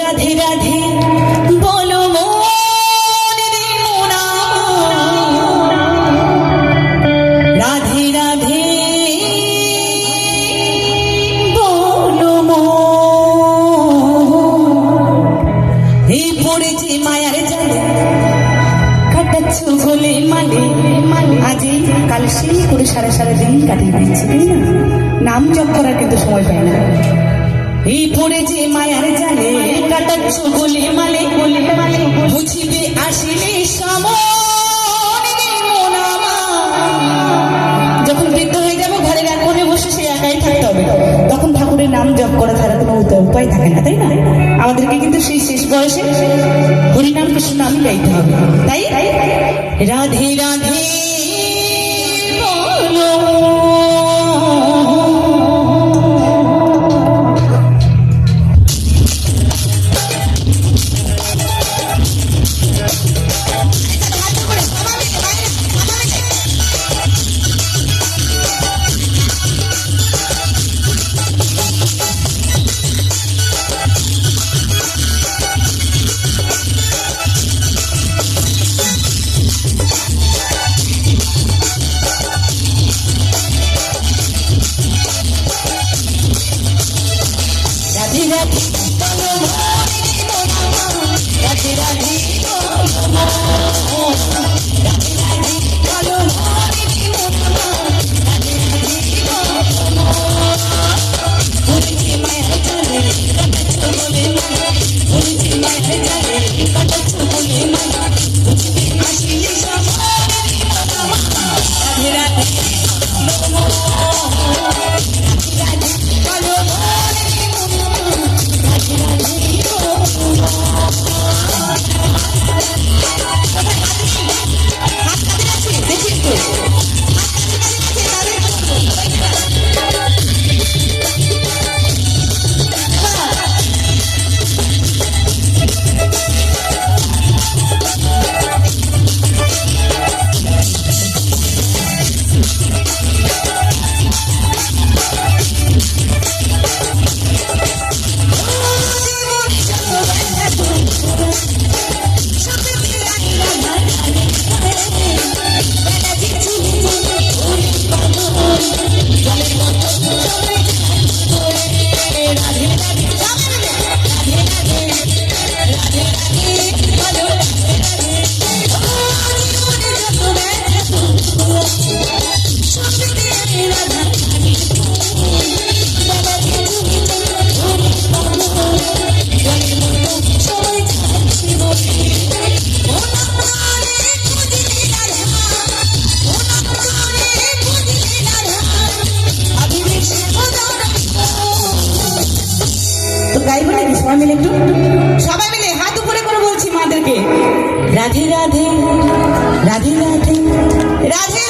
রাধে রাধে, বলো রাধে রাধে, বলো। এই পড়েছে মায়ার জালে, কাটাচ্ছ বলে মানে আজই কাল সেই করে সারা সারা দিন কাটিয়ে দিচ্ছি নাম জপ করার কিন্তু সময় পায় না। এই পড়েছে মায়ার জালে কাটাচ্ছ বলে মালে বুঝিবে আসিলে। যখন বৃদ্ধ হয়ে যাব, ঘরের এক কোণে বসে সে একাই থাকতে হবে। তখন ঠাকুরের নাম জপ করা ছাড়া কোনো উপায়- উপায় থাকে না, তাই না? আমাদেরকে কিন্তু সেই শেষ বয়সে হরিনাম কৃষ্ণ নাম গাইতে হবে। তাই? রাধে রাধে। গাইবো নাকি সবাই মিলে একটু, সবাই মিলে হাত উপরে করে বলছি মাদেরকে। রাধে রাধে রাধে রাধে। রাধে